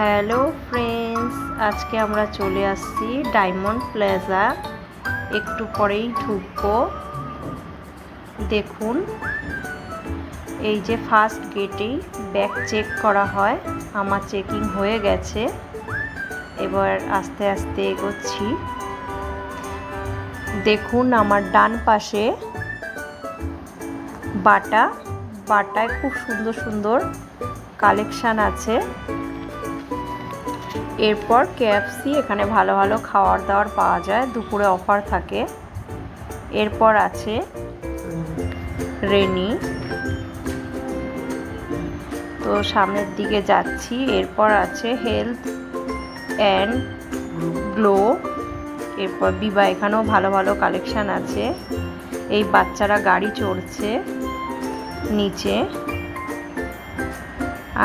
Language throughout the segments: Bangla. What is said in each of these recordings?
হ্যালো ফ্রেন্ডস, আজকে আমরা চলে আসছি ডায়মন্ড প্লাজা। একটু পরেই ঢুকবো। দেখুন, এই যে ফার্স্ট গেটেই ব্যাগ চেক করা হয়। আমার চেকিং হয়ে গেছে। এবার আস্তে আস্তে এগোচ্ছি। দেখুন, আমার ডান পাশে বাটা। বাটায় খুব সুন্দর সুন্দর কালেকশান আছে। এরপর কেএফসি এখানে ভালো ভালো খাওয়ার দাওয়ার পাওয়া যায়, দুপুরে অফার থাকে। এরপর আছে রেনি। তো সামনের দিকে যাচ্ছি, এরপর আছে হেলথ অ্যান্ড গ্লো এরপর বিবা এখানেও ভালো ভালো কালেকশান আছে। এই বাচ্চারা গাড়ি চড়ছে নিচে।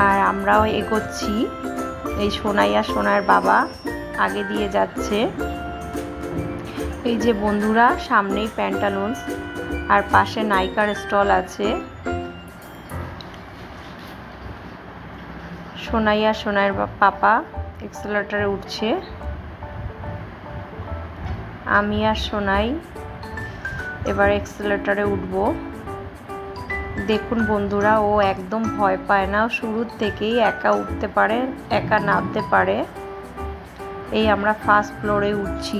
আর আমরাও এগোচ্ছি। এই সোনাইয়া সোনার বাবা আগে দিয়ে যাচ্ছে। এই যে বন্ধুরা, সামনেই প্যান্টালুন্স, আর পাশে নাইকার স্টল আছে। সোনাইয়া সোনার পাপা এক্সেলেটারে উঠছে। আমি আর সোনাই এবার এক্সেলেটারে উঠবো। দেখুন বন্ধুরা, ও একদম ভয় পায় না। শুরুর থেকেই একা উঠতে পারে, একা নামতে পারে। এই আমরা ফার্স্ট ফ্লোরে উঠছি।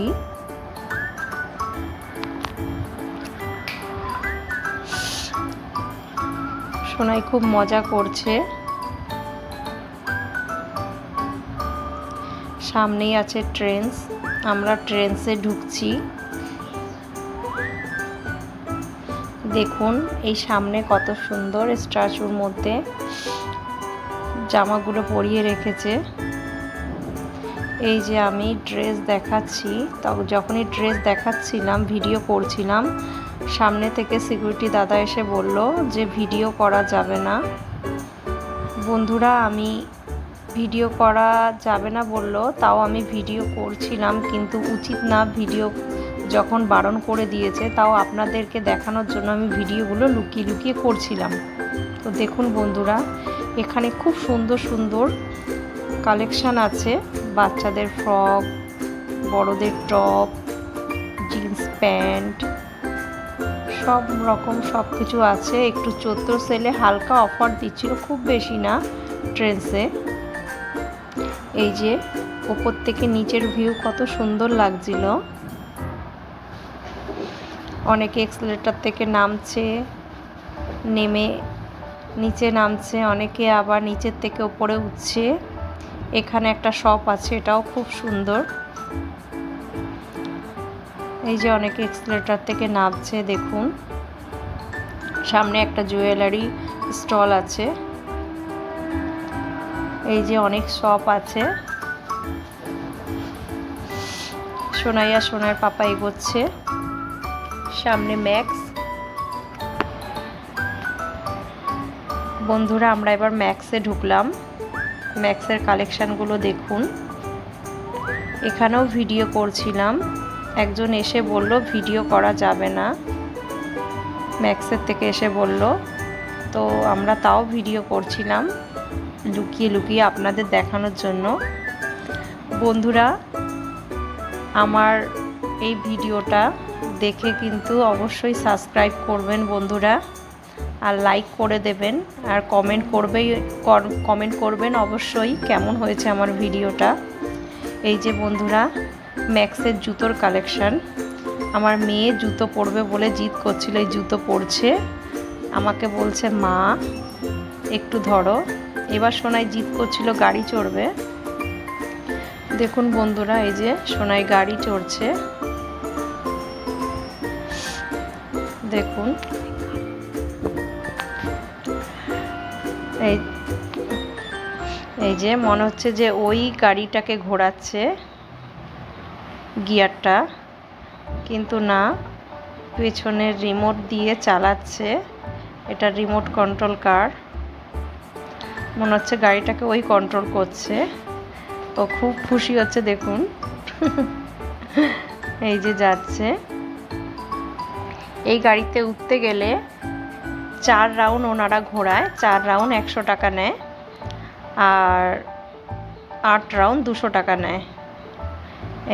সোনাই খুব মজা করছে। সামনেই আছে ট্রেন্স আমরা ট্রেন্সে ঢুকছি। দেখুন এই সামনে কত সুন্দর স্ট্যাচুর মধ্যে জামাগুলো পরিয়ে রেখেছে। এই যে আমি ড্রেস দেখাচ্ছি যখনই ড্রেস দেখাচ্ছিলাম, ভিডিও করছিলাম, সামনে থেকে সিকিউরিটি দাদা এসে বলল যে ভিডিও করা যাবে না। বন্ধুরা, আমি ভিডিও করা যাবে না বলল, তাও আমি ভিডিও করছিলাম, কিন্তু উচিত না ভিডিও যখন বারণ করে দিয়েছে, তাও আপনাদেরকে দেখানোর জন্য আমি ভিডিওগুলো লুকিয়ে লুকিয়ে করছিলাম। তো দেখুন বন্ধুরা, এখানে খুব সুন্দর সুন্দর কালেকশান আছে। বাচ্চাদের ফ্রক, বড়দের টপ, জিন্স প্যান্ট, সব রকম সব কিছু আছে। একটু চোদ্দ সেলে হালকা অফার দিচ্ছিল, খুব বেশি না ট্রেন্সে এই যে, ওপর থেকে নিচের ভিউ কত সুন্দর লাগছিল। অনেকে এক্সেলেটার থেকে নামছে, নেমে, নিচে নামছে, অনেকে আবার নিচের থেকে ওপরে উঠছে। এখানে একটা শপ আছে, এটাও খুব সুন্দর। এই যে অনেকে এক্সেলেটার থেকে নামছে, দেখুন। সামনে একটা জুয়েলারি স্টল আছে। এই যে অনেক শপ আছে। সোনাইয়া সোনার পাপা এগোচ্ছে। সামনে ম্যাক্স বন্ধুরা, আমরা এবার ম্যাক্সে ঢুকলাম। ম্যাক্সের কালেকশানগুলো দেখুন। এখানেও ভিডিও করছিলাম। একজন এসে বলল, ভিডিও করা যাবে না। ম্যাক্সের থেকে এসে বলল, তো আমরা তাও ভিডিও করছিলাম লুকিয়ে লুকিয়ে আপনাদের দেখানোর জন্য। বন্ধুরা, আমার এই ভিডিওটা দেখে কিন্তু অবশ্যই সাবস্ক্রাইব করবেন বন্ধুরা। আর লাইক করে দেবেন। আর কমেন্ট করবেই কমেন্ট করবেন অবশ্যই কেমন হয়েছে আমার ভিডিওটা। এই যে বন্ধুরা ম্যাক্সের জুতোর কালেকশান আমার মেয়ে জুতো পরবে বলে জিদ করছিল, এই জুতো পরছে। আমাকে বলছে, মা, একটু ধরো। এবার সোনাই জিদ করছিল, গাড়ি চড়বে। দেখুন বন্ধুরা, এই যে সোনাই গাড়ি চড়ছে। দেখুন। এই এই যে মনে হচ্ছে যে ওই গাড়িটাকে ঘোরাচ্ছে গিয়ারটা, কিন্তু না পেছনের রিমোট দিয়ে চালাচ্ছে। এটা রিমোট কন্ট্রোল কার মনে হচ্ছে গাড়িটাকে ওই কন্ট্রোল করছে। ও খুব খুশি হচ্ছে, দেখুন। এই যে যাচ্ছে। এই গাড়িতে উঠতে গেলে চার রাউন্ড ওনারা ঘোরায়, চার রাউন্ড একশো টাকা নেয় আর আট রাউন্ড দুশো টাকা নেয়।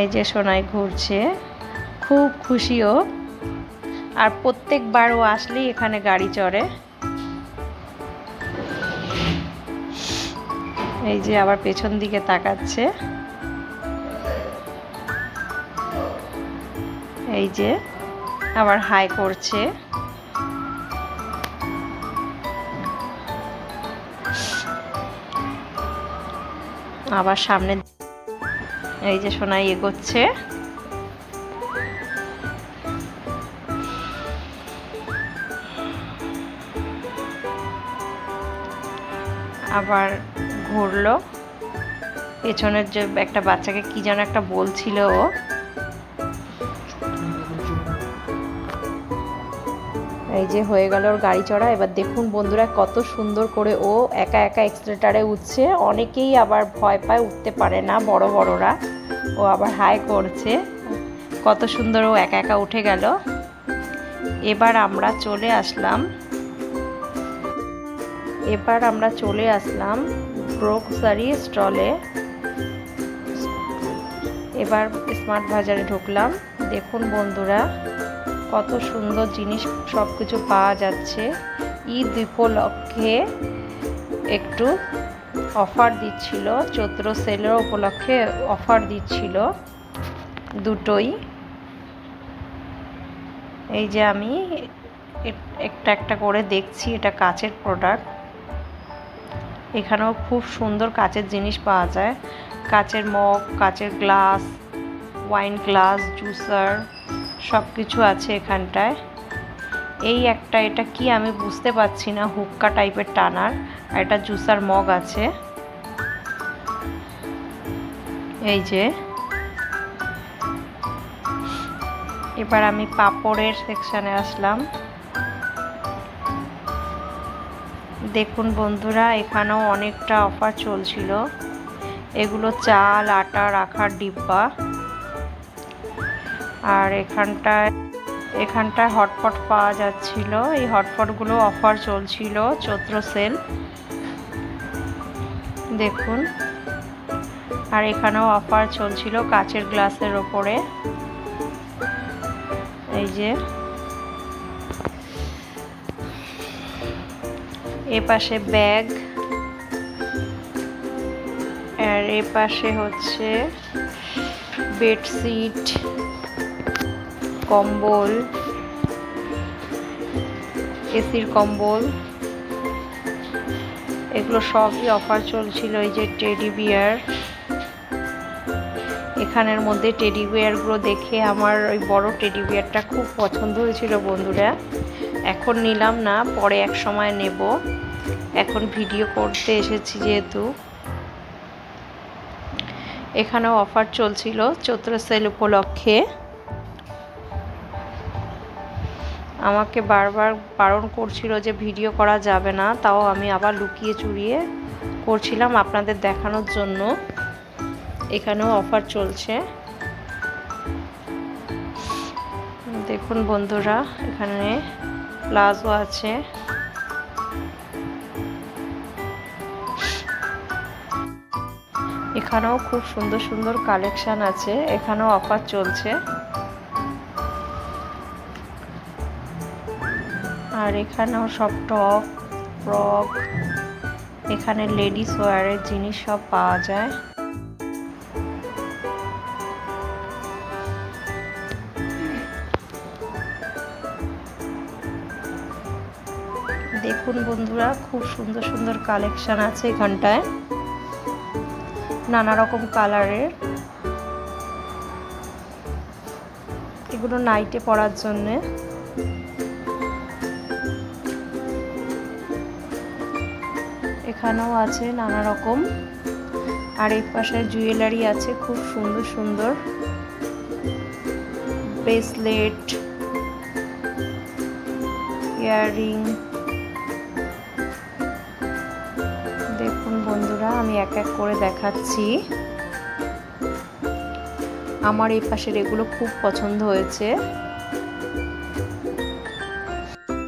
এই যে সোনাই ঘুরছে, খুব খুশিও। আর প্রত্যেকবার ও আসলেই এখানে গাড়ি চড়ে। এই যে আবার পেছন দিকে তাকাচ্ছে। এই যে আবার হাই করছে। আবার সামনে এই যে সোনাই এগোচ্ছে। আবার ঘুরলো। পেছনের যে একটা বাচ্চাকে কি যেন একটা বলছিল ও। এই যে হয়ে গেল ওর গাড়ি চড়া, এবার দেখুন বন্ধুরা কত সুন্দর করে ও একা একা এক্সিলেটারে উঠছে। অনেকেই আবার ভয় পায়, উঠতে পারে না বড় বড়রা। ও আবার হাই করছে। কত সুন্দর ও একা একা উঠে গেল। এবার আমরা চলে আসলাম। এবার আমরা চলে আসলাম গ্রোসারি স্টলে এবার স্মার্ট বাজারে ঢুকলাম। দেখুন বন্ধুরা কত সুন্দর জিনিস সব কিছু পাওয়া যাচ্ছে। ঈদ উপলক্ষে একটু অফার দিচ্ছিল, চৈত্র সেলের উপলক্ষে অফার দিচ্ছিল দুটোই। এই যে আমি একটা একটা করে দেখছি, এটা কাচের প্রোডাক্ট এখানেও খুব সুন্দর কাচের জিনিস পাওয়া যায়। কাচের মগ, কাচের গ্লাস ওয়াইন গ্লাস জুসার সব কিছু আছে এখানটায়। এই একটা, এটা কি আমি বুঝতে পারছি না, হুক্কা টাইপের টানার এটা জুসার মগ আছে। এই যে। এবার আমি পাপড়ের সেকশানে আসলাম। দেখুন বন্ধুরা, এখানেও অনেকটা অফার চলছিল। এগুলো চাল, আটা রাখার ডিব্বা। আর এখানটায় এখানটায় হটপট পাওয়া যাচ্ছিল। এই হটপটগুলো অফার চলছিল, চৈত্র সেল। দেখুন। আর এখানেও অফার চলছিল কাচের গ্লাসের ওপরে। এই যে। এ পাশে ব্যাগ। আর এ পাশে হচ্ছে বেডশিট। কম্বল, এসির কম্বল, এগুলো সবই অফার চলছিল এই যে টেডি বিয়ার এখানের মধ্যে টেডি বিয়ারগুলো দেখে আমার ওই বড় টেডি বিয়ারটা খুব পছন্দ হয়েছিল বন্ধুরা। এখন নিলাম না, পরে এক সময় নেব। এখন ভিডিও করতে এসেছি যেহেতু। এখানেও অফার চলছিল চৈত্র সেল উপলক্ষে। আমাকে বারবার বারণ করছিল যে ভিডিও করা যাবে না, তাও আমি আবার লুকিয়ে চুরিয়ে করছিলাম আপনাদের দেখানোর জন্য। এখানেও অফার চলছে। দেখুন বন্ধুরা, এখানে প্লাজো আছে। এখানেও খুব সুন্দর সুন্দর কালেকশান আছে, এখানেও অফার চলছে। আর এখানেও সব টপ, ফ্রক, এখানে লেডিস ওয়ারের জিনিস সব পাওয়া যায়। দেখুন বন্ধুরা, খুব সুন্দর সুন্দর কালেকশান আছে এখানটায়। নানা রকম কালারের। এগুলো নাইটে পরার জন্যে। এখানেও আছে নানা রকম। আর এই পাশে জুয়েলারি আছে খুব সুন্দর সুন্দর। Bracelet, earring. দেখুন বন্ধুরা, আমি এক এক করে দেখাচ্ছি। আমার এই পাশের এগুলো খুব পছন্দ হয়েছে।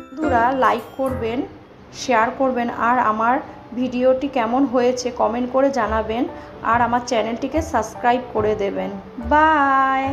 বন্ধুরা লাইক করবেন শেয়ার করবেন, আর আমার ভিডিওটি কেমন হয়েছে কমেন্ট করে জানাবেন আর আমার চ্যানেলটিকে সাবস্ক্রাইব করে দেবেন। বাই!